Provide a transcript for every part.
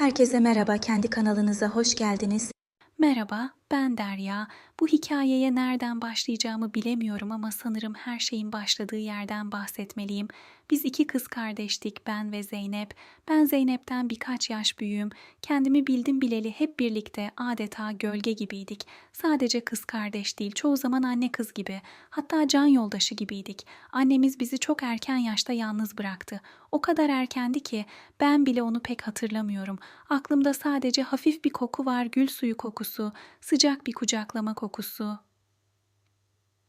Herkese merhaba, kendi kanalınıza hoş geldiniz. Merhaba, ben Derya. Bu hikayeye nereden başlayacağımı bilemiyorum ama sanırım her şeyin başladığı yerden bahsetmeliyim. Biz iki kız kardeştik, ben ve Zeynep. Ben Zeynep'ten birkaç yaş büyüğüm. Kendimi bildim bileli hep birlikte adeta gölge gibiydik. Sadece kız kardeş değil, çoğu zaman anne kız gibi. Hatta can yoldaşı gibiydik. Annemiz bizi çok erken yaşta yalnız bıraktı. O kadar erkendi ki ben bile onu pek hatırlamıyorum. Aklımda sadece hafif bir koku var, gül suyu kokusu, sıcak bir kucaklama kokusu.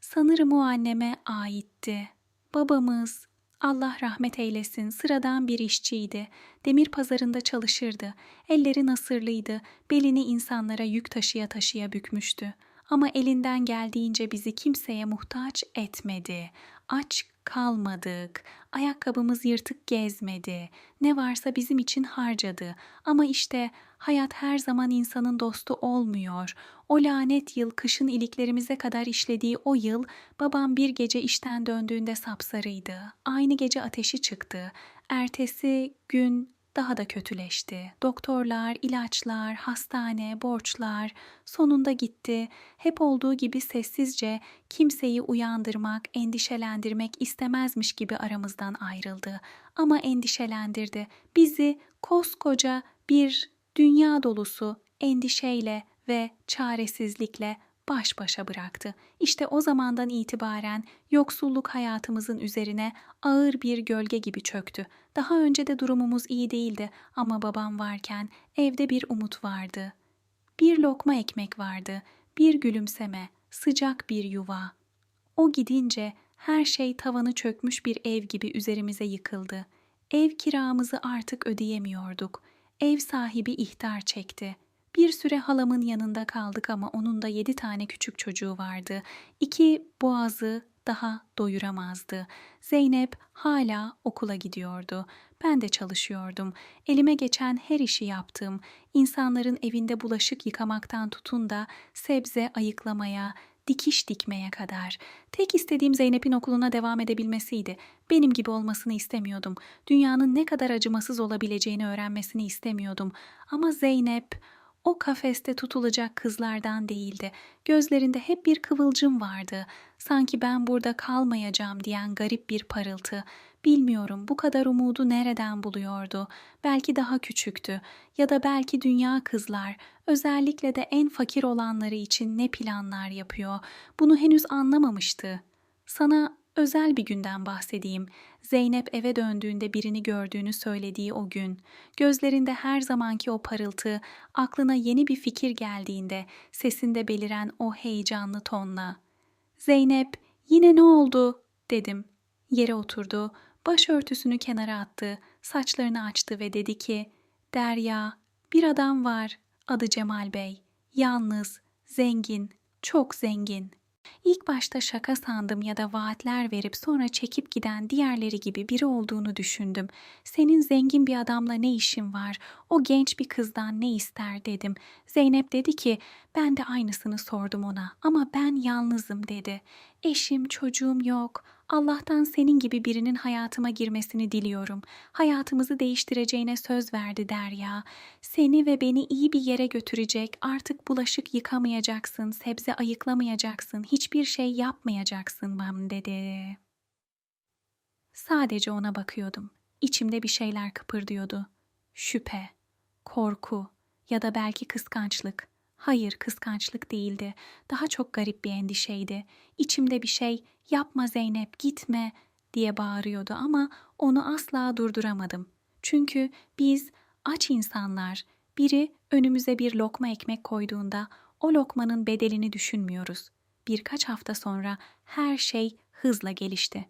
Sanırım o anneme aitti. Babamız, Allah rahmet eylesin, sıradan bir işçiydi. Demir pazarında çalışırdı. Elleri nasırlıydı. Belini insanlara yük taşıya taşıya bükmüştü. Ama elinden geldiğince bizi kimseye muhtaç etmedi. Aç kalmadık. Ayakkabımız yırtık gezmedi. Ne varsa bizim için harcadı. Ama işte hayat her zaman insanın dostu olmuyor. O lanet yıl kışın iliklerimize kadar işlediği o yıl babam bir gece işten döndüğünde sapsarıydı. Aynı gece ateşi çıktı. Ertesi gün daha da kötüleşti. Doktorlar, ilaçlar, hastane, borçlar sonunda gitti. Hep olduğu gibi sessizce kimseyi uyandırmak, endişelendirmek istemezmiş gibi aramızdan ayrıldı. Ama endişelendirdi. Bizi koskoca bir dünya dolusu endişeyle ve çaresizlikle baş başa bıraktı. İşte o zamandan itibaren yoksulluk hayatımızın üzerine ağır bir gölge gibi çöktü. Daha önce de durumumuz iyi değildi ama babam varken evde bir umut vardı. Bir lokma ekmek vardı, bir gülümseme, sıcak bir yuva. O gidince her şey tavanı çökmüş bir ev gibi üzerimize yıkıldı. Ev kiramızı artık ödeyemiyorduk. Ev sahibi ihtar çekti. Bir süre halamın yanında kaldık ama onun da yedi tane küçük çocuğu vardı. İki boğazı daha doyuramazdı. Zeynep hala okula gidiyordu. Ben de çalışıyordum. Elime geçen her işi yaptım. İnsanların evinde bulaşık yıkamaktan tutun da sebze ayıklamaya, dikiş dikmeye kadar. Tek istediğim Zeynep'in okuluna devam edebilmesiydi. Benim gibi olmasını istemiyordum. Dünyanın ne kadar acımasız olabileceğini öğrenmesini istemiyordum. Ama Zeynep o kafeste tutulacak kızlardan değildi. Gözlerinde hep bir kıvılcım vardı. Sanki ben burada kalmayacağım diyen garip bir parıltı. Bilmiyorum bu kadar umudu nereden buluyordu. Belki daha küçüktü ya da belki dünya kızlar, özellikle de en fakir olanları için ne planlar yapıyor. Bunu henüz anlamamıştı. Sana özel bir günden bahsedeyim. Zeynep eve döndüğünde birini gördüğünü söylediği o gün. Gözlerinde her zamanki o parıltı, aklına yeni bir fikir geldiğinde sesinde beliren o heyecanlı tonla. Zeynep, yine ne oldu? dedim. Yere oturdu, başörtüsünü kenara attı, saçlarını açtı ve dedi ki, Derya, bir adam var, adı Cemal Bey. Yalnız, zengin, çok zengin. İlk başta şaka sandım ya da vaatler verip sonra çekip giden diğerleri gibi biri olduğunu düşündüm. Senin zengin bir adamla ne işin var? O genç bir kızdan ne ister dedim. Zeynep dedi ki ben de aynısını sordum ona ama ben yalnızım dedi. Eşim, çocuğum yok. Allah'tan senin gibi birinin hayatıma girmesini diliyorum. Hayatımızı değiştireceğine söz verdi Derya. Seni ve beni iyi bir yere götürecek. Artık bulaşık yıkamayacaksın, sebze ayıklamayacaksın, hiçbir şey yapmayacaksın bana dedi. Sadece ona bakıyordum. İçimde bir şeyler kıpırdıyordu. Şüphe, korku ya da belki kıskançlık. Hayır, kıskançlık değildi. Daha çok garip bir endişeydi. İçimde bir şey, yapma Zeynep, gitme diye bağırıyordu ama onu asla durduramadım. Çünkü biz aç insanlar, biri önümüze bir lokma ekmek koyduğunda o lokmanın bedelini düşünmüyoruz. Birkaç hafta sonra her şey hızla gelişti.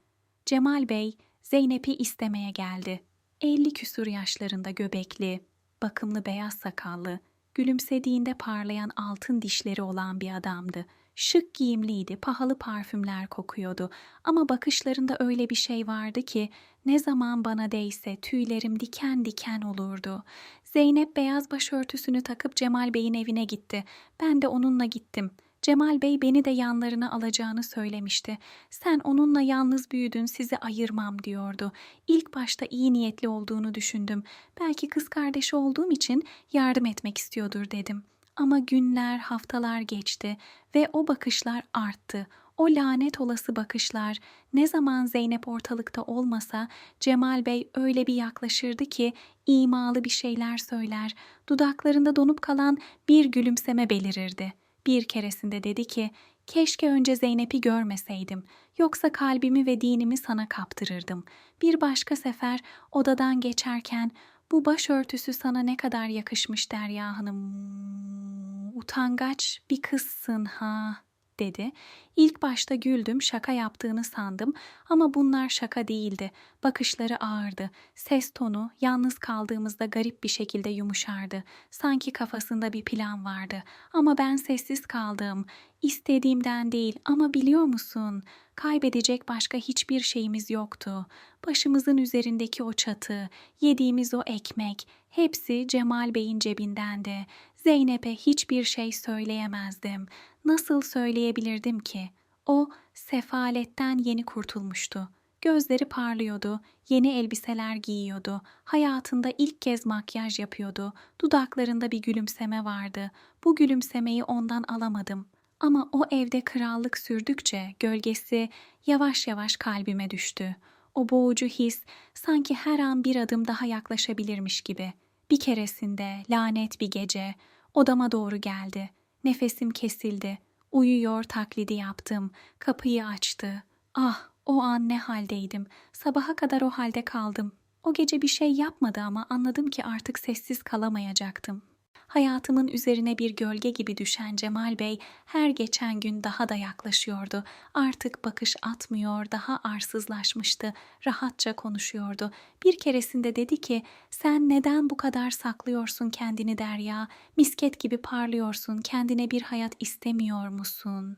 Cemal Bey Zeynep'i istemeye geldi. 50 küsur yaşlarında göbekli, bakımlı beyaz sakallı, gülümsediğinde parlayan altın dişleri olan bir adamdı. Şık giyimliydi, pahalı parfümler kokuyordu ama bakışlarında öyle bir şey vardı ki ne zaman bana değse tüylerim diken diken olurdu. Zeynep beyaz başörtüsünü takıp Cemal Bey'in evine gitti. Ben de onunla gittim. Cemal Bey beni de yanlarına alacağını söylemişti. Sen onunla yalnız büyüdün, sizi ayırmam diyordu. İlk başta iyi niyetli olduğunu düşündüm. Belki kız kardeşi olduğum için yardım etmek istiyordur dedim. Ama günler, haftalar geçti ve o bakışlar arttı. O lanet olası bakışlar ne zaman Zeynep ortalıkta olmasa Cemal Bey öyle bir yaklaşırdı ki imalı bir şeyler söyler. Dudaklarında donup kalan bir gülümseme belirirdi. Bir keresinde dedi ki, keşke önce Zeynep'i görmeseydim. Yoksa kalbimi ve dinimi sana kaptırırdım. Bir başka sefer odadan geçerken, bu başörtüsü sana ne kadar yakışmış Derya Hanım. Utangaç bir kızsın ha dedi. İlk başta güldüm, şaka yaptığını sandım ama bunlar şaka değildi. Bakışları ağırdı. Ses tonu yalnız kaldığımızda garip bir şekilde yumuşardı. Sanki kafasında bir plan vardı. Ama ben sessiz kaldım. İstediğimden değil ama biliyor musun? Kaybedecek başka hiçbir şeyimiz yoktu. Başımızın üzerindeki o çatı, yediğimiz o ekmek, hepsi Cemal Bey'in cebindendi. Zeynep'e hiçbir şey söyleyemezdim. Nasıl söyleyebilirdim ki? O sefaletten yeni kurtulmuştu. Gözleri parlıyordu, yeni elbiseler giyiyordu, hayatında ilk kez makyaj yapıyordu, dudaklarında bir gülümseme vardı. Bu gülümsemeyi ondan alamadım. Ama o evde krallık sürdükçe gölgesi yavaş yavaş kalbime düştü. O boğucu his sanki her an bir adım daha yaklaşabilirmiş gibi. Bir keresinde lanet bir gece odama doğru geldi. Nefesim kesildi. Uyuyor taklidi yaptım. Kapıyı açtı. Ah, o an ne haldeydim. Sabaha kadar o halde kaldım. O gece bir şey yapmadı ama anladım ki artık sessiz kalamayacaktım. Hayatımın üzerine bir gölge gibi düşen Cemal Bey her geçen gün daha da yaklaşıyordu. Artık bakış atmıyor, daha arsızlaşmıştı. Rahatça konuşuyordu. Bir keresinde dedi ki, "Sen neden bu kadar saklıyorsun kendini Derya? Misket gibi parlıyorsun. Kendine bir hayat istemiyor musun?"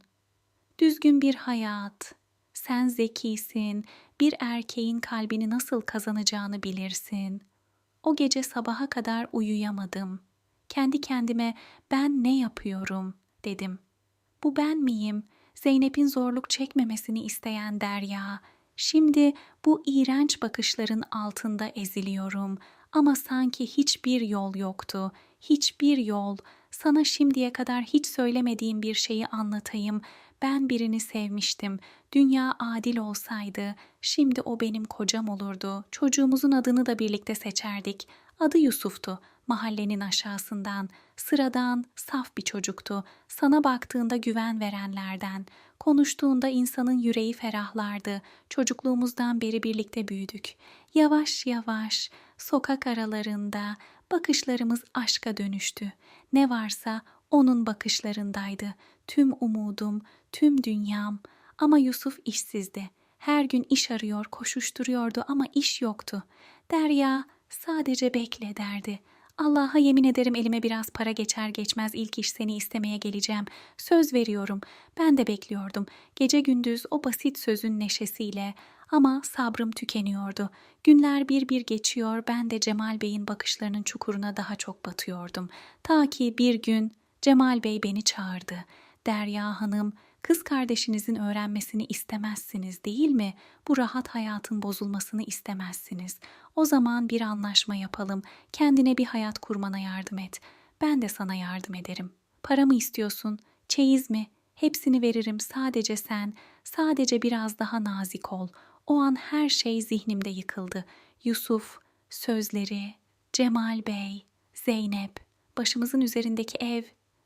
Düzgün bir hayat. Sen zekisin. Bir erkeğin kalbini nasıl kazanacağını bilirsin. O gece sabaha kadar uyuyamadım. Kendi kendime ben ne yapıyorum dedim. Bu ben miyim? Zeynep'in zorluk çekmemesini isteyen Derya. Şimdi bu iğrenç bakışların altında eziliyorum ama sanki hiçbir yol yoktu. Hiçbir yol. Sana şimdiye kadar hiç söylemediğim bir şeyi anlatayım. Ben birini sevmiştim. Dünya adil olsaydı, şimdi o benim kocam olurdu. Çocuğumuzun adını da birlikte seçerdik. Adı Yusuf'tu. Mahallenin aşağısından, sıradan, saf bir çocuktu. Sana baktığında güven verenlerden. Konuştuğunda insanın yüreği ferahlardı. Çocukluğumuzdan beri birlikte büyüdük. Yavaş yavaş, sokak aralarında bakışlarımız aşka dönüştü. Ne varsa onun bakışlarındaydı. Tüm umudum, tüm dünyam. Ama Yusuf işsizdi. Her gün iş arıyor, koşuşturuyordu ama iş yoktu. Derya sadece bekle derdi. Allah'a yemin ederim elime biraz para geçer geçmez ilk iş seni istemeye geleceğim. Söz veriyorum. Ben de bekliyordum. Gece gündüz o basit sözün neşesiyle. Ama sabrım tükeniyordu. Günler bir bir geçiyor, ben de Cemal Bey'in bakışlarının çukuruna daha çok batıyordum. Ta ki bir gün Cemal Bey beni çağırdı. Derya Hanım, kız kardeşinizin öğrenmesini istemezsiniz değil mi? Bu rahat hayatın bozulmasını istemezsiniz. O zaman bir anlaşma yapalım. Kendine bir hayat kurmana yardım et. Ben de sana yardım ederim. Para mı istiyorsun? Çeyiz mi? Hepsini veririm sadece sen. Sadece biraz daha nazik ol. O an her şey zihnimde yıkıldı. Yusuf, sözleri, Cemal Bey, Zeynep, başımızın üzerindeki ev.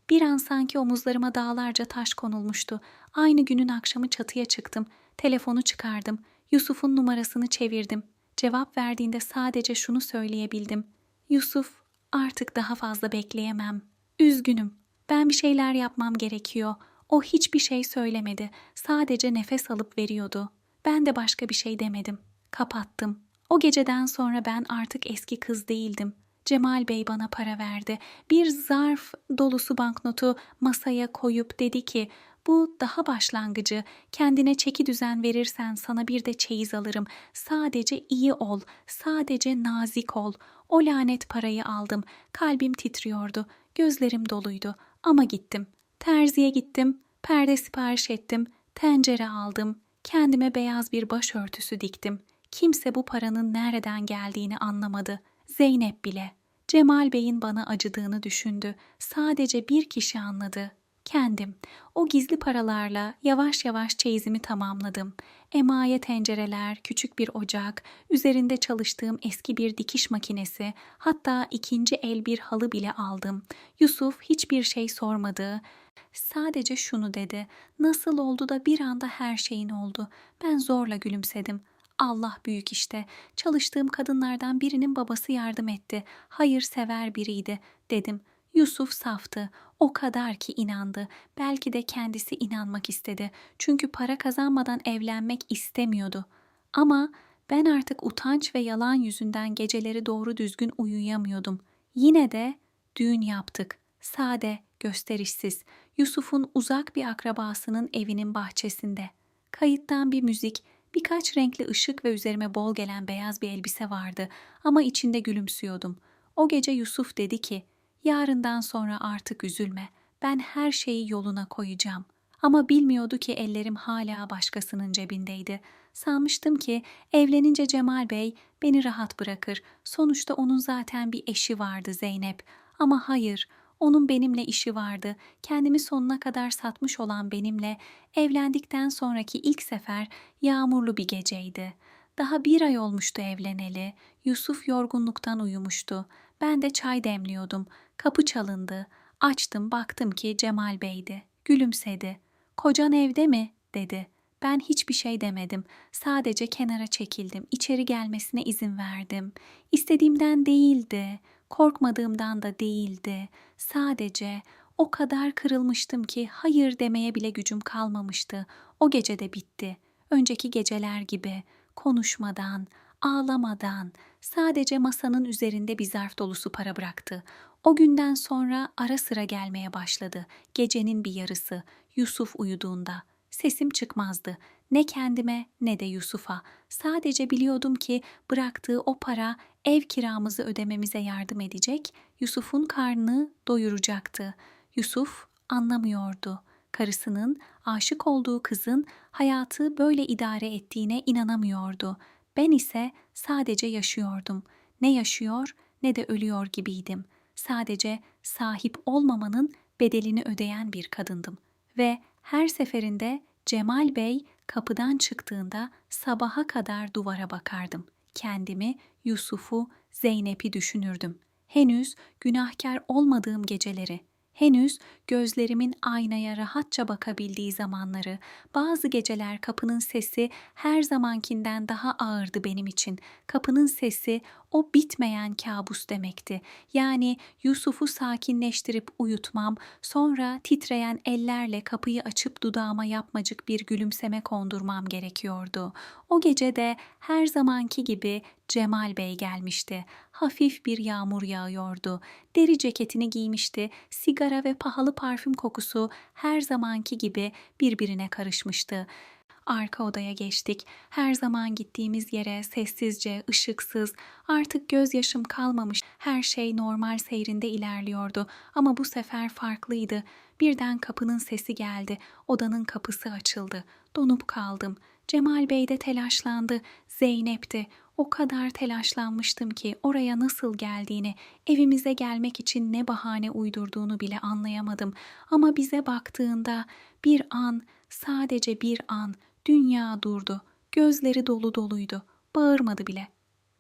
Bir an sanki omuzlarıma dağlarca taş konulmuştu. Aynı günün akşamı çatıya çıktım. Telefonu çıkardım. Yusuf'un numarasını çevirdim. Cevap verdiğinde sadece şunu söyleyebildim. Yusuf, artık daha fazla bekleyemem. Üzgünüm. Ben bir şeyler yapmam gerekiyor. O hiçbir şey söylemedi. Sadece nefes alıp veriyordu. Ben de başka bir şey demedim. Kapattım. O geceden sonra ben artık eski kız değildim. Cemal Bey bana para verdi. Bir zarf dolusu banknotu masaya koyup dedi ki bu daha başlangıcı. Kendine çeki düzen verirsen sana bir de çeyiz alırım. Sadece iyi ol, sadece nazik ol. O lanet parayı aldım. Kalbim titriyordu, gözlerim doluydu ama gittim. Terziye gittim. Perde sipariş ettim, tencere aldım, kendime beyaz bir başörtüsü diktim. Kimse bu paranın nereden geldiğini anlamadı. Zeynep bile. Cemal Bey'in bana acıdığını düşündü. Sadece bir kişi anladı. Kendim. O gizli paralarla yavaş yavaş çeyizimi tamamladım. Emaye tencereler, küçük bir ocak, üzerinde çalıştığım eski bir dikiş makinesi, hatta ikinci el bir halı bile aldım. Yusuf hiçbir şey sormadı. Sadece şunu dedi. Nasıl oldu da bir anda her şeyin oldu. Ben zorla gülümsedim. Allah büyük işte. Çalıştığım kadınlardan birinin babası yardım etti. Hayırsever biriydi dedim. Yusuf saftı. O kadar ki inandı. Belki de kendisi inanmak istedi. Çünkü para kazanmadan evlenmek istemiyordu. Ama ben artık utanç ve yalan yüzünden geceleri doğru düzgün uyuyamıyordum. Yine de düğün yaptık. Sade, gösterişsiz. Yusuf'un uzak bir akrabasının evinin bahçesinde. Kayıttan bir müzik, birkaç renkli ışık ve üzerime bol gelen beyaz bir elbise vardı ama içinde gülümsüyordum. O gece Yusuf dedi ki, yarından sonra artık üzülme, ben her şeyi yoluna koyacağım. Ama bilmiyordu ki ellerim hala başkasının cebindeydi. Sanmıştım ki evlenince Cemal Bey beni rahat bırakır. Sonuçta onun zaten bir eşi vardı Zeynep. Ama hayır, onun benimle işi vardı. Kendimi sonuna kadar satmış olan benimle evlendikten sonraki ilk sefer yağmurlu bir geceydi. Daha bir ay olmuştu evleneli. Yusuf yorgunluktan uyumuştu. Ben de çay demliyordum. Kapı çalındı. Açtım baktım ki Cemal Bey'di. Gülümsedi. Kocan evde mi? dedi. Ben hiçbir şey demedim. Sadece kenara çekildim. İçeri gelmesine izin verdim. İstediğimden değildi. Korkmadığımdan da değildi. Sadece o kadar kırılmıştım ki hayır demeye bile gücüm kalmamıştı. O gece de bitti. Önceki geceler gibi konuşmadan, ağlamadan, sadece masanın üzerinde bir zarf dolusu para bıraktı. O günden sonra ara sıra gelmeye başladı. Gecenin bir yarısı Yusuf uyuduğunda sesim çıkmazdı. Ne kendime ne de Yusuf'a. Sadece biliyordum ki bıraktığı o para ev kiramızı ödememize yardım edecek, Yusuf'un karnını doyuracaktı. Yusuf anlamıyordu. Karısının, aşık olduğu kızın hayatı böyle idare ettiğine inanamıyordu. Ben ise sadece yaşıyordum. Ne yaşıyor ne de ölüyor gibiydim. Sadece sahip olmamanın bedelini ödeyen bir kadındım. Ve her seferinde Cemal Bey kapıdan çıktığında sabaha kadar duvara bakardım. Kendimi, Yusuf'u, Zeynep'i düşünürdüm. Henüz günahkar olmadığım geceleri, henüz gözlerimin aynaya rahatça bakabildiği zamanları, bazı geceler kapının sesi her zamankinden daha ağırdı benim için. Kapının sesi o bitmeyen kabus demekti. Yani Yusuf'u sakinleştirip uyutmam, sonra titreyen ellerle kapıyı açıp dudağıma yapmacık bir gülümseme kondurmam gerekiyordu. O gece de her zamanki gibi Cemal Bey gelmişti. Hafif bir yağmur yağıyordu. Deri ceketini giymişti. Sigara ve pahalı parfüm kokusu her zamanki gibi birbirine karışmıştı. Arka odaya geçtik. Her zaman gittiğimiz yere sessizce, ışıksız, artık gözyaşım kalmamış. Her şey normal seyrinde ilerliyordu ama bu sefer farklıydı. Birden kapının sesi geldi. Odanın kapısı açıldı. Donup kaldım. Cemal Bey de telaşlandı. Zeynep'ti. O kadar telaşlanmıştım ki oraya nasıl geldiğini, evimize gelmek için ne bahane uydurduğunu bile anlayamadım. Ama bize baktığında bir an, sadece bir an dünya durdu. Gözleri dolu doluydu. Bağırmadı bile.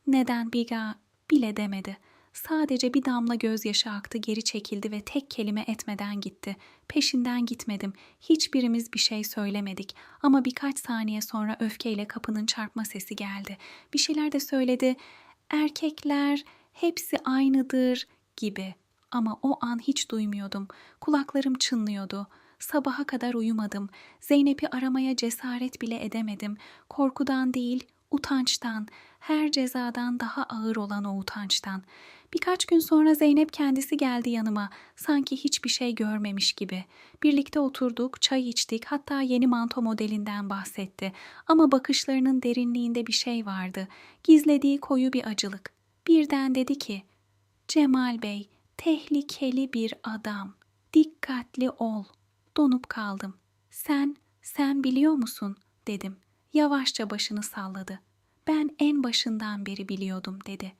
Neden Biga bile demedi. Sadece bir damla gözyaşı aktı, geri çekildi ve tek kelime etmeden gitti. Peşinden gitmedim. Hiçbirimiz bir şey söylemedik. Ama birkaç saniye sonra öfkeyle kapının çarpma sesi geldi. Bir şeyler de söyledi. Erkekler hepsi aynıdır gibi. Ama o an hiç duymuyordum. Kulaklarım çınlıyordu. Sabaha kadar uyumadım. Zeynep'i aramaya cesaret bile edemedim. Korkudan değil, utançtan, her cezadan daha ağır olan o utançtan. Birkaç gün sonra Zeynep kendisi geldi yanıma. Sanki hiçbir şey görmemiş gibi. Birlikte oturduk, çay içtik, hatta yeni manto modelinden bahsetti. Ama bakışlarının derinliğinde bir şey vardı. Gizlediği koyu bir acılık. Birden dedi ki, Cemal Bey, tehlikeli bir adam. Dikkatli ol. Donup kaldım. Sen, sen biliyor musun? dedim. Yavaşça başını salladı. Ben en başından beri biliyordum dedi.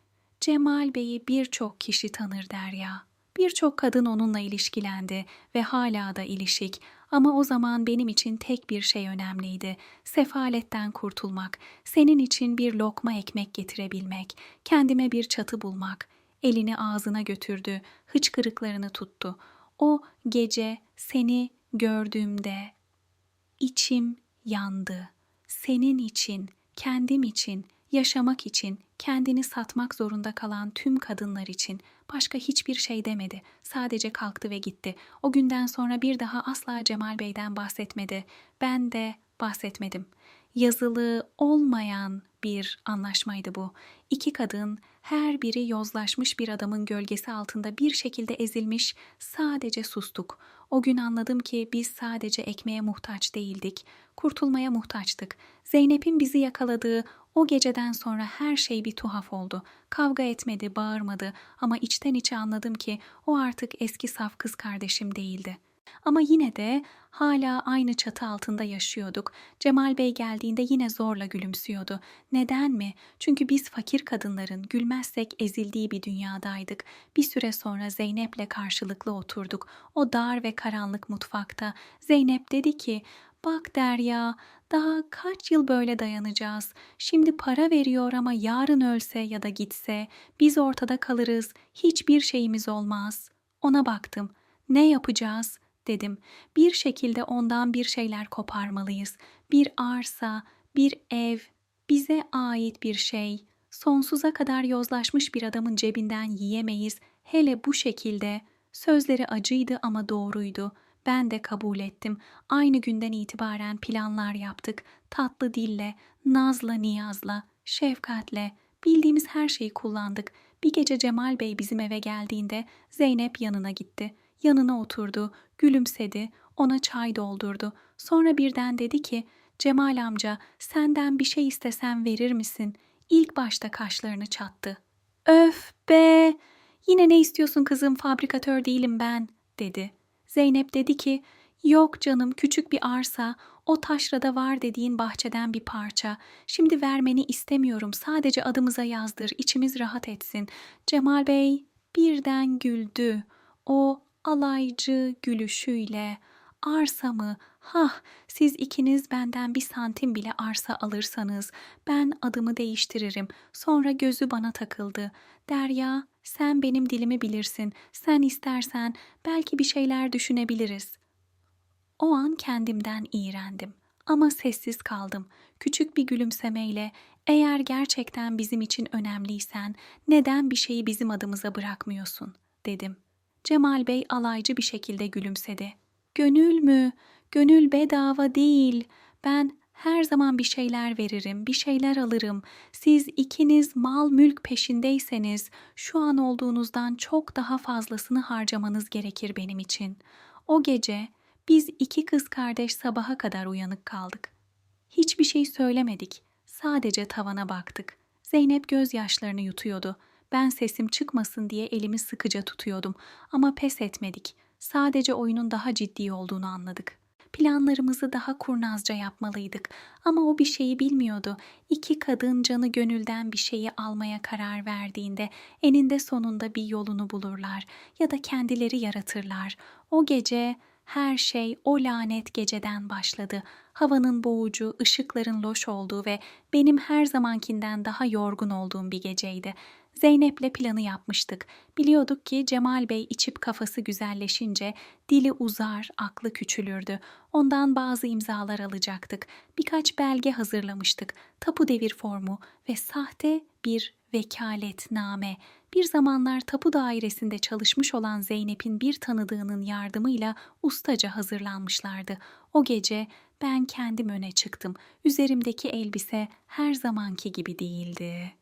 Cemal Bey'i birçok kişi tanır Derya. Birçok kadın onunla ilişkilendi ve hala da ilişik. Ama o zaman benim için tek bir şey önemliydi. Sefaletten kurtulmak, senin için bir lokma ekmek getirebilmek, kendime bir çatı bulmak. Elini ağzına götürdü, hıçkırıklarını tuttu. O gece seni gördüğümde içim yandı. Senin için, kendim için, yaşamak için, kendini satmak zorunda kalan tüm kadınlar için başka hiçbir şey demedi. Sadece kalktı ve gitti. O günden sonra bir daha asla Cemal Bey'den bahsetmedi. Ben de bahsetmedim. Yazılı olmayan bir anlaşmaydı bu. İki kadın her biri yozlaşmış bir adamın gölgesi altında bir şekilde ezilmiş, sadece sustuk. O gün anladım ki biz sadece ekmeğe muhtaç değildik, kurtulmaya muhtaçtık. Zeynep'in bizi yakaladığı o geceden sonra her şey bir tuhaf oldu. Kavga etmedi, bağırmadı ama içten içe anladım ki o artık eski saf kız kardeşim değildi. Ama yine de hala aynı çatı altında yaşıyorduk. Cemal Bey geldiğinde yine zorla gülümsüyordu. Neden mi? Çünkü biz fakir kadınların gülmezsek ezildiği bir dünyadaydık. Bir süre sonra Zeynep'le karşılıklı oturduk. O dar ve karanlık mutfakta. Zeynep dedi ki, "Bak Derya, daha kaç yıl böyle dayanacağız? Şimdi para veriyor ama yarın ölse ya da gitse biz ortada kalırız. Hiçbir şeyimiz olmaz." Ona baktım. Ne yapacağız? Dedim. Bir şekilde ondan bir şeyler koparmalıyız. Bir arsa, bir ev, bize ait bir şey. Sonsuza kadar yozlaşmış bir adamın cebinden yiyemeyiz. Hele bu şekilde. Sözleri acıydı ama doğruydu. Ben de kabul ettim. Aynı günden itibaren planlar yaptık. Tatlı dille, nazla niyazla, şefkatle. Bildiğimiz her şeyi kullandık. Bir gece Cemal Bey bizim eve geldiğinde Zeynep yanına gitti. Yanına oturdu, gülümsedi, ona çay doldurdu. Sonra birden dedi ki, Cemal amca senden bir şey istesem verir misin? İlk başta kaşlarını çattı. Öf be! Yine ne istiyorsun kızım fabrikatör değilim ben dedi. Zeynep dedi ki, yok canım küçük bir arsa, o taşrada var dediğin bahçeden bir parça. Şimdi vermeni istemiyorum sadece adımıza yazdır içimiz rahat etsin. Cemal Bey birden güldü. O alaycı gülüşüyle arsa mı? Hah siz ikiniz benden bir santim bile arsa alırsanız ben adımı değiştiririm. Sonra gözü bana takıldı. Derya sen benim dilimi bilirsin. Sen istersen belki bir şeyler düşünebiliriz. O an kendimden iğrendim. Ama sessiz kaldım. Küçük bir gülümsemeyle eğer gerçekten bizim için önemliysen neden bir şeyi bizim adımıza bırakmıyorsun dedim. Cemal Bey alaycı bir şekilde gülümsedi. Gönül mü? Gönül bedava değil. Ben her zaman bir şeyler veririm, bir şeyler alırım. Siz ikiniz mal mülk peşindeyseniz şu an olduğunuzdan çok daha fazlasını harcamanız gerekir benim için. O gece biz iki kız kardeş sabaha kadar uyanık kaldık. Hiçbir şey söylemedik. Sadece tavana baktık. Zeynep gözyaşlarını yutuyordu. Ben sesim çıkmasın diye elimi sıkıca tutuyordum ama pes etmedik. Sadece oyunun daha ciddi olduğunu anladık. Planlarımızı daha kurnazca yapmalıydık ama o bir şeyi bilmiyordu. İki kadın canı gönülden bir şeyi almaya karar verdiğinde eninde sonunda bir yolunu bulurlar ya da kendileri yaratırlar. O gece her şey o lanet geceden başladı. Havanın boğucu, ışıkların loş olduğu ve benim her zamankinden daha yorgun olduğum bir geceydi. Zeynep'le planı yapmıştık. Biliyorduk ki Cemal Bey içip kafası güzelleşince dili uzar, aklı küçülürdü. Ondan bazı imzalar alacaktık. Birkaç belge hazırlamıştık. Tapu devir formu ve sahte bir vekaletname. Bir zamanlar tapu dairesinde çalışmış olan Zeynep'in bir tanıdığının yardımıyla ustaca hazırlanmışlardı. O gece ben kendim öne çıktım. Üzerimdeki elbise her zamanki gibi değildi.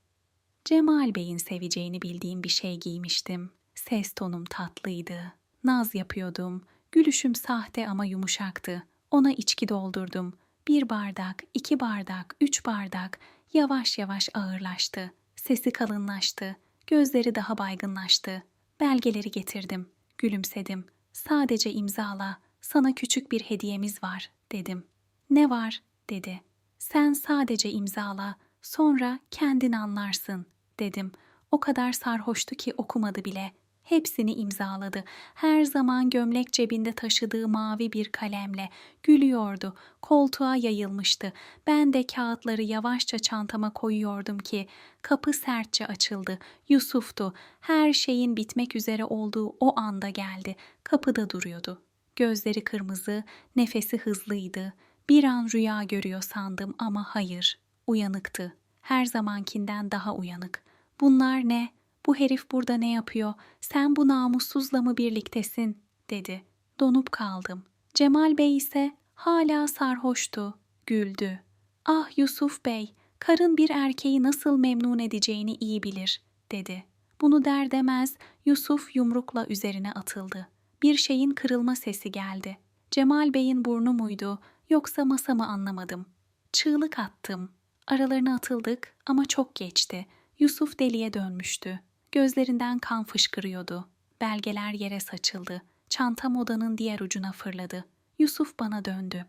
Cemal Bey'in seveceğini bildiğim bir şey giymiştim. Ses tonum tatlıydı. Naz yapıyordum. Gülüşüm sahte ama yumuşaktı. Ona içki doldurdum. Bir bardak, iki bardak, üç bardak yavaş yavaş ağırlaştı. Sesi kalınlaştı. Gözleri daha baygınlaştı. Belgeleri getirdim. Gülümsedim. Sadece imzala. Sana küçük bir hediyemiz var dedim. Ne var dedi. Sen sadece imzala, sonra kendin anlarsın dedim. O kadar sarhoştu ki okumadı bile. Hepsini imzaladı. Her zaman gömlek cebinde taşıdığı mavi bir kalemle gülüyordu. Koltuğa yayılmıştı. Ben de kağıtları yavaşça çantama koyuyordum ki kapı sertçe açıldı. Yusuf'tu. Her şeyin bitmek üzere olduğu o anda geldi. Kapıda duruyordu. Gözleri kırmızı, nefesi hızlıydı. Bir an rüya görüyor sandım ama hayır, uyanıktı. Her zamankinden daha uyanık. Bunlar ne? Bu herif burada ne yapıyor? Sen bu namussuzla mı birliktesin? dedi. Donup kaldım. Cemal Bey ise hala sarhoştu. Güldü. Ah Yusuf Bey, karın bir erkeği nasıl memnun edeceğini iyi bilir, dedi. Bunu der demez Yusuf yumrukla üzerine atıldı. Bir şeyin kırılma sesi geldi. Cemal Bey'in burnu muydu yoksa masa mı anlamadım. Çığlık attım. Aralarına atıldık ama çok geçti. Yusuf deliye dönmüştü. Gözlerinden kan fışkırıyordu. Belgeler yere saçıldı. Çantam odanın diğer ucuna fırladı. Yusuf bana döndü.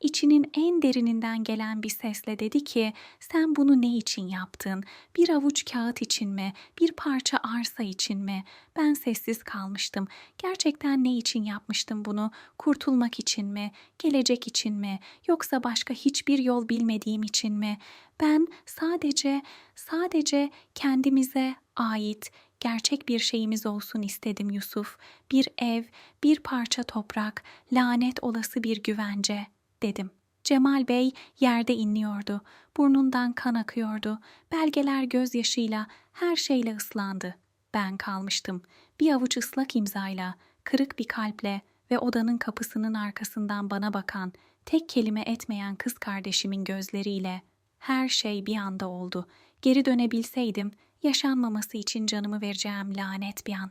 İçinin en derininden gelen bir sesle dedi ki, sen bunu ne için yaptın? Bir avuç kağıt için mi? Bir parça arsa için mi? Ben sessiz kalmıştım. Gerçekten ne için yapmıştım bunu? Kurtulmak için mi? Gelecek için mi? Yoksa başka hiçbir yol bilmediğim için mi? Ben sadece, sadece kendimize ait gerçek bir şeyimiz olsun istedim Yusuf. Bir ev, bir parça toprak, lanet olası bir güvence, dedim. Cemal Bey yerde inliyordu. Burnundan kan akıyordu. Belgeler gözyaşıyla, her şeyle ıslandı. Ben kalmıştım. Bir avuç ıslak imzayla, kırık bir kalple ve odanın kapısının arkasından bana bakan, tek kelime etmeyen kız kardeşimin gözleriyle her şey bir anda oldu. Geri dönebilseydim yaşanmaması için canımı vereceğim lanet bir an.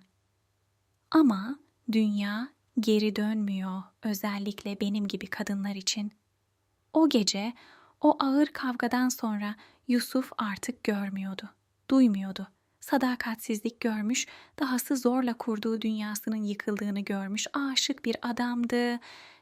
Ama dünya geri dönmüyor özellikle benim gibi kadınlar için. O gece o ağır kavgadan sonra Yusuf artık görmüyordu, duymuyordu. Sadakatsizlik görmüş, dahası zorla kurduğu dünyasının yıkıldığını görmüş aşık bir adamdı.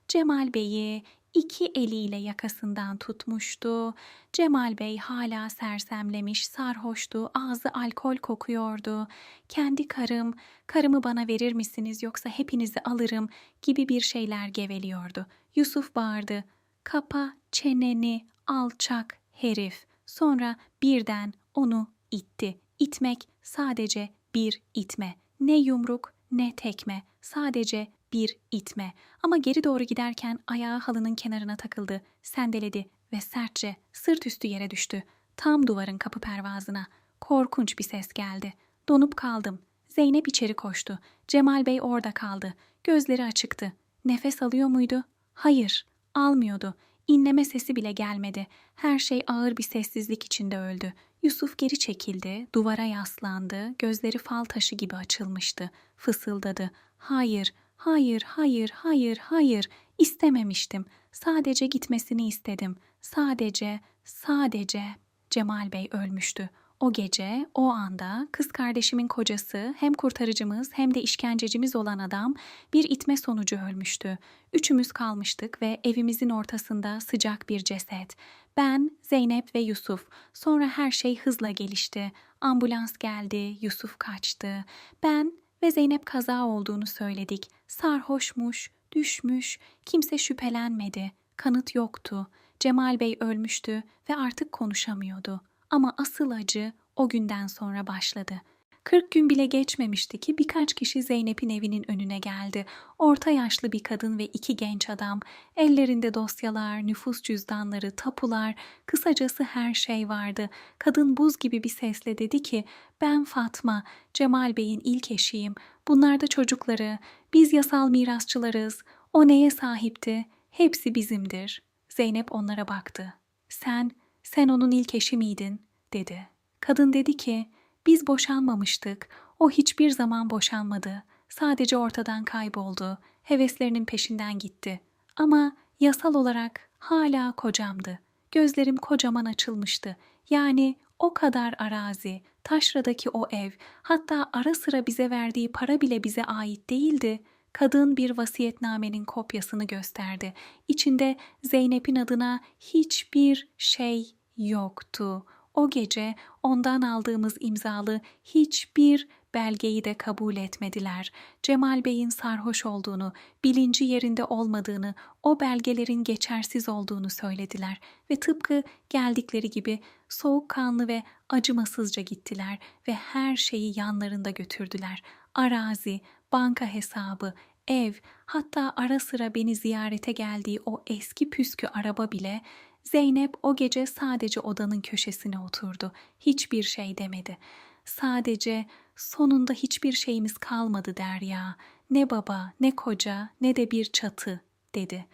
Cemal Bey'i iki eliyle yakasından tutmuştu. Cemal Bey hala sersemlemiş, sarhoştu, ağzı alkol kokuyordu. Kendi karım, karımı bana verir misiniz yoksa hepinizi alırım gibi bir şeyler geveliyordu. Yusuf bağırdı. Kapa çeneni alçak herif. Sonra birden onu itti. İtmek sadece bir itme. Ne yumruk ne tekme. Sadece bir itme. Ama geri doğru giderken ayağı halının kenarına takıldı, sendeledi ve sertçe sırt üstü yere düştü. Tam duvarın kapı pervazına. Korkunç bir ses geldi. Donup kaldım. Zeynep içeri koştu. Cemal Bey orada kaldı. Gözleri açıktı. Nefes alıyor muydu? Hayır, almıyordu. İnleme sesi bile gelmedi. Her şey ağır bir sessizlik içinde öldü. Yusuf geri çekildi, duvara yaslandı, gözleri fal taşı gibi açılmıştı. Fısıldadı. Hayır, hayır, hayır, hayır, hayır. İstememiştim. Sadece gitmesini istedim. Sadece, sadece. Cemal Bey ölmüştü. O gece, o anda kız kardeşimin kocası hem kurtarıcımız hem de işkencecimiz olan adam bir itme sonucu ölmüştü. Üçümüz kalmıştık ve evimizin ortasında sıcak bir ceset. Ben, Zeynep ve Yusuf. Sonra her şey hızla gelişti. Ambulans geldi, Yusuf kaçtı. Ben ve Zeynep kaza olduğunu söyledik. Sarhoşmuş, düşmüş, kimse şüphelenmedi. Kanıt yoktu. Cemal Bey ölmüştü ve artık konuşamıyordu. Ama asıl acı o günden sonra başladı. 40 gün bile geçmemişti ki birkaç kişi Zeynep'in evinin önüne geldi. Orta yaşlı bir kadın ve iki genç adam. Ellerinde dosyalar, nüfus cüzdanları, tapular, kısacası her şey vardı. Kadın buz gibi bir sesle dedi ki, ben Fatma, Cemal Bey'in ilk eşiyim. Bunlar da çocukları. Biz yasal mirasçılarız. O neye sahipti? Hepsi bizimdir. Zeynep onlara baktı. Sen, sen onun ilk eşi miydin? dedi. Kadın dedi ki, biz boşanmamıştık. O hiçbir zaman boşanmadı. Sadece ortadan kayboldu. Heveslerinin peşinden gitti. Ama yasal olarak hala kocamdı. Gözlerim kocaman açılmıştı. Yani o kadar arazi, taşradaki o ev, hatta ara sıra bize verdiği para bile bize ait değildi. Kadın bir vasiyetnamenin kopyasını gösterdi. İçinde Zeynep'in adına hiçbir şey yoktu. O gece ondan aldığımız imzalı hiçbir belgeyi de kabul etmediler. Cemal Bey'in sarhoş olduğunu, bilinci yerinde olmadığını, o belgelerin geçersiz olduğunu söylediler ve tıpkı geldikleri gibi soğukkanlı ve acımasızca gittiler ve her şeyi yanlarında götürdüler. Arazi, banka hesabı, ev, hatta ara sıra beni ziyarete geldiği o eski püskü araba bile Zeynep o gece sadece odanın köşesine oturdu. Hiçbir şey demedi. Sadece sonunda hiçbir şeyimiz kalmadı Derya. Ne baba, ne koca, ne de bir çatı dedi.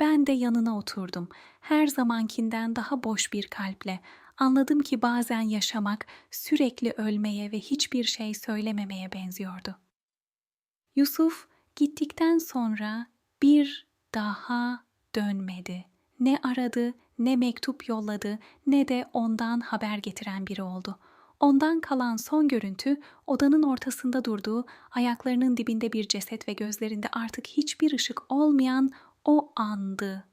Ben de yanına oturdum. Her zamankinden daha boş bir kalple. Anladım ki bazen yaşamak sürekli ölmeye ve hiçbir şey söylememeye benziyordu. Yusuf gittikten sonra bir daha dönmedi. Ne aradı, ne mektup yolladı, ne de ondan haber getiren biri oldu. Ondan kalan son görüntü odanın ortasında durduğu, ayaklarının dibinde bir ceset ve gözlerinde artık hiçbir ışık olmayan o andı.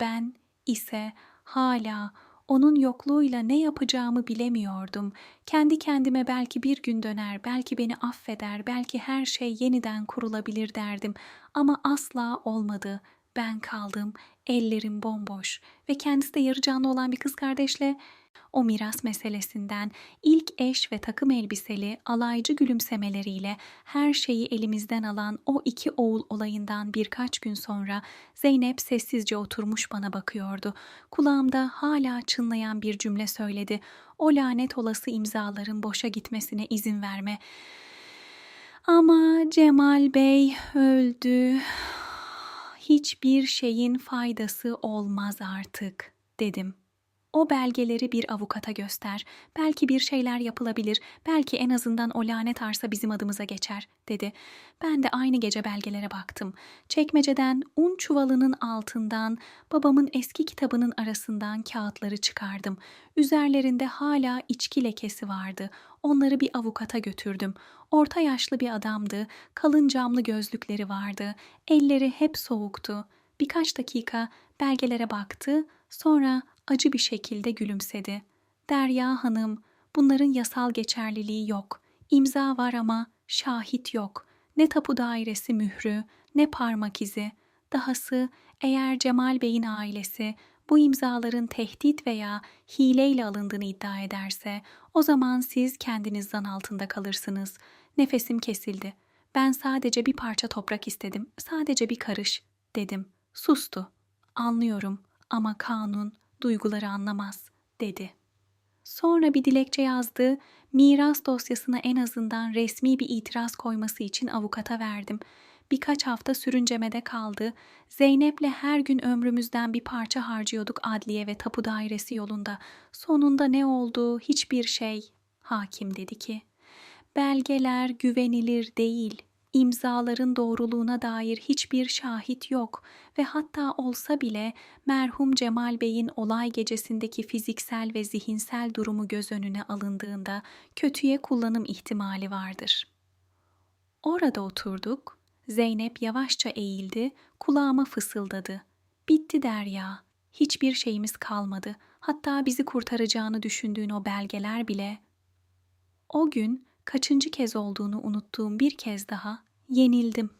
Ben ise hala onun yokluğuyla ne yapacağımı bilemiyordum. Kendi kendime belki bir gün döner, belki beni affeder, belki her şey yeniden kurulabilir derdim. Ama asla olmadı. Ben kaldım, ellerim bomboş ve kendisi de yarı canlı olan bir kız kardeşle o miras meselesinden ilk eş ve takım elbiseli alaycı gülümsemeleriyle her şeyi elimizden alan o iki oğul olayından birkaç gün sonra Zeynep sessizce oturmuş bana bakıyordu. Kulağımda hala çınlayan bir cümle söyledi. O lanet olası imzaların boşa gitmesine izin verme. Ama Cemal Bey öldü. Hiçbir şeyin faydası olmaz artık dedim. O belgeleri bir avukata göster. Belki bir şeyler yapılabilir. Belki en azından o lanet arsa bizim adımıza geçer, dedi. Ben de aynı gece belgelere baktım. Çekmeceden un çuvalının altından babamın eski kitabının arasından kağıtları çıkardım. Üzerlerinde hala içki lekesi vardı. Onları bir avukata götürdüm. Orta yaşlı bir adamdı. Kalın camlı gözlükleri vardı. Elleri hep soğuktu. Birkaç dakika belgelere baktı, sonra acı bir şekilde gülümsedi. Derya Hanım, bunların yasal geçerliliği yok. İmza var ama şahit yok. Ne tapu dairesi mührü, ne parmak izi. Dahası eğer Cemal Bey'in ailesi bu imzaların tehdit veya hileyle alındığını iddia ederse o zaman siz kendiniz zan altında kalırsınız. Nefesim kesildi. Ben sadece bir parça toprak istedim. Sadece bir karış dedim. Sustu. Anlıyorum ama kanun duyguları anlamaz dedi. Sonra bir dilekçe yazdı. Miras dosyasına en azından resmi bir itiraz koyması için avukata verdim. Birkaç hafta sürüncemede kaldı. Zeynep'le her gün ömrümüzden bir parça harcıyorduk adliye ve tapu dairesi yolunda. Sonunda ne oldu? Hiçbir şey. Hakim dedi ki. Belgeler güvenilir değil. İmzaların doğruluğuna dair hiçbir şahit yok ve hatta olsa bile merhum Cemal Bey'in olay gecesindeki fiziksel ve zihinsel durumu göz önüne alındığında kötüye kullanım ihtimali vardır. Orada oturduk. Zeynep yavaşça eğildi, kulağıma fısıldadı. Bitti Derya. Hiçbir şeyimiz kalmadı. Hatta bizi kurtaracağını düşündüğün o belgeler bile. O gün kaçıncı kez olduğunu unuttuğum bir kez daha yenildim.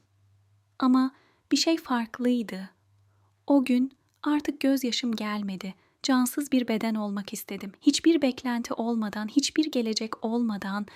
Ama bir şey farklıydı. O gün artık gözyaşım gelmedi. Cansız bir beden olmak istedim. Hiçbir beklenti olmadan, hiçbir gelecek olmadan